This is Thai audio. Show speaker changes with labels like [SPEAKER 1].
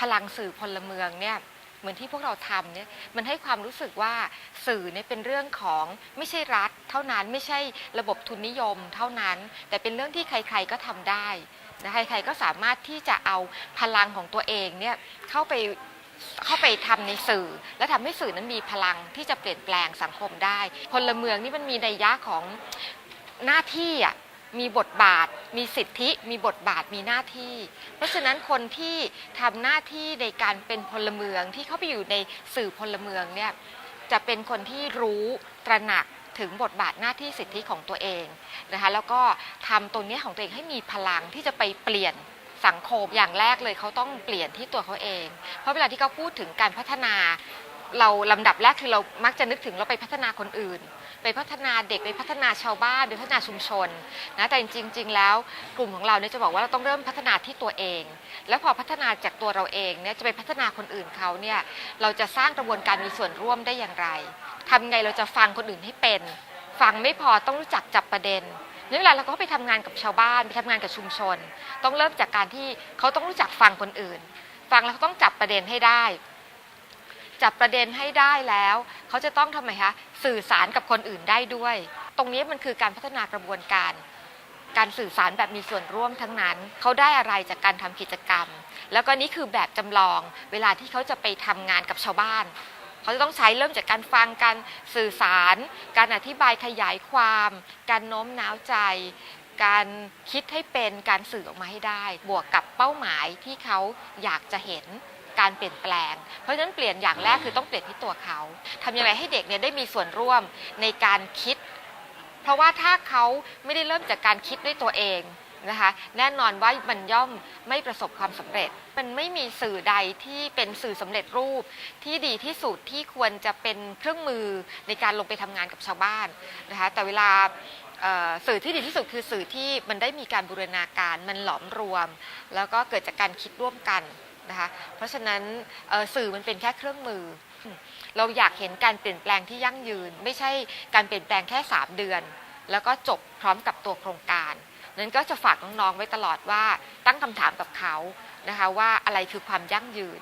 [SPEAKER 1] พลังสื่อพลเมืองเนี่ยเหมือนที่พวกเราทำเนี่ยมันให้ความรู้สึกว่าสื่อเนี่ยเป็นเรื่องของไม่ใช่รัฐ เท่านั้นไม่ใช่ระบบทุนนิยมเท่านั้น แต่เป็นเรื่องที่ใครๆก็ทำได้นะใครๆก็สามารถที่จะเอาพลังของตัวเองเนี่ยเข้าไปเข้าไปทำในสื่อ และทำให้สื่อนั้นมีพลังที่จะเปลี่ยนแปลงสังคมได้ พลเมืองนี่มันมีในยยะของหน้าที่อะ มีบทบาท มีสิทธิ มีบทบาทมีหน้าที่ เพราะฉะนั้นคนที่ทำหน้าที่ในการเป็นพลเมืองที่เข้าไปอยู่ในสื่อพลเมืองเนี่ยจะเป็นคนที่รู้ตระหนักถึงบทบาทหน้าที่สิทธิของตัวเองนะคะแล้วก็ทำตรงเนี้ยของตัวเองให้มีพลังที่จะไปเปลี่ยนสังคมอย่างแรกเลยเขาต้องเปลี่ยนที่ตัวเขาเอง เพราะเวลาที่เขาพูดถึงการพัฒนา เราลำดับแรกคือเรามักจะนึกถึงเราไปพัฒนาคนอื่น ไปพัฒนาเด็กไปพัฒนาชาวบ้านไปพัฒนาชุมชนนะแต่จริง ๆ แล้วกลุ่มของเราเนี่ยจะบอกว่าเราต้องเริ่มพัฒนาที่ตัวเอง แล้วพอพัฒนาจากตัวเราเองเนี่ยจะไปพัฒนาคนอื่นเขาเนี่ยเราจะสร้างกระบวนการมีส่วนร่วมได้อย่างไรทำไงเราจะฟังคนอื่นให้เป็น ฟังไม่พอต้องรู้จักจับประเด็นในเวลาเราก็ไปทำงานกับชาวบ้านไปทำงานกับชุมชน ต้องเริ่มจากการที่เขาต้องรู้จักฟังคนอื่น ฟังแล้วเขาต้องจับประเด็นให้ได้ จับประเด็นให้ได้แล้ว เขาจะต้องทำไมคะสื่อสารกับคนอื่นได้ด้วย ตรงนี้มันคือการพัฒนากระบวนการ การสื่อสารแบบมีส่วนร่วมทั้งนั้น เขาได้อะไรจากการทำกิจกรรม แล้วก็นี่คือแบบจำลอง เวลาที่เขาจะไปทำงานกับชาวบ้าน เขาจะต้องใช้เริ่มจากการฟังการสื่อสาร การอธิบายขยายความ การโน้มน้าวใจการคิดให้เป็นการสื่อออกมาให้ได้ บวกกับเป้าหมายที่เขาอยากจะเห็น การเปลี่ยนแปลง เพราะฉะนั้นเปลี่ยนอย่างแรกคือต้องเปลี่ยนที่ตัวเขาทำยังไงให้เด็กเนี่ยได้มีส่วนร่วมในการคิด เพราะว่าถ้าเขาไม่ได้เริ่มจากการคิดด้วยตัวเองนะคะแน่นอนว่ามันย่อมไม่ประสบความสำเร็จ มันไม่มีสื่อใดที่เป็นสื่อสำเร็จรูป ที่ดีที่สุดที่ควรจะเป็นเครื่องมือในการลงไปทำงานกับชาวบ้านนะคะแต่เวลาเอ่อสื่อที่ดีที่สุดคือสื่อที่มันได้มีการบูรณาการมันหลอมรวม แล้วก็เกิดจากการคิดร่วมกัน นะคะเพราะฉะนั้นสื่อมันเป็นแค่เครื่องมือ เราอยากเห็นการเปลี่ยนแปลงที่ยั่งยืน ไม่ใช่การเปลี่ยนแปลงแค่ 3 เดือน แล้วก็จบพร้อมกับตัวโครงการนั้นก็จะฝากน้องๆไว้ตลอดว่าตั้งคำถามกับเขานะคะว่าอะไรคือความยั่งยืน